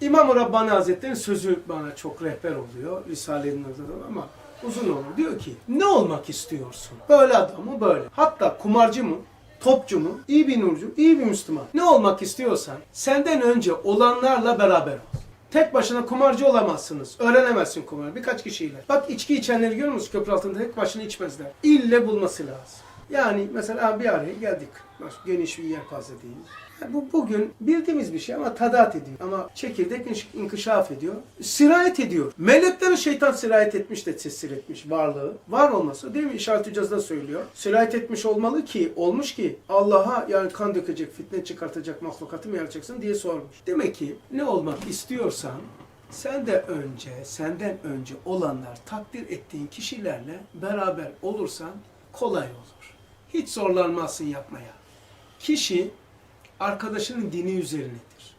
İmam-ı Rabbani Hazretleri'nin sözü bana çok rehber oluyor. Risale-i Nazar'ın ama uzun olur. Diyor ki ne olmak istiyorsun? Böyle adam mı böyle. Hatta kumarcı mı? Topçu mu? iyi bir nurcu, iyi bir Müslüman. Ne olmak istiyorsan senden önce olanlarla beraber ol. Tek başına kumarcı olamazsınız. Öğrenemezsin kumar. Birkaç kişiyle. Bak içki içenleri görüyor musun köprü altında tek başına içmezler. İlle bulması lazım. Yani mesela bir araya geldik. Geniş bir yer fazla değil. Bu bugün bildiğimiz bir şey ama tadat ediyor. Ama çekirdek inkişaf ediyor. Sirayet ediyor. Meleklere şeytan sirayet etmiş de tesir etmiş varlığı. Var olması değil mi? İşaret-i söylüyor. Sirayet etmiş olmalı ki, olmuş ki Allah'a yani kan dökecek, fitne çıkartacak mahlukatı mı yaratacaksın diye sormuş. Demek ki ne olmak istiyorsan sen de önce, senden önce olanlar takdir ettiğin kişilerle beraber olursan kolay olur. Hiç zorlanmazsın yapmaya. Kişi arkadaşının dini üzerinedir.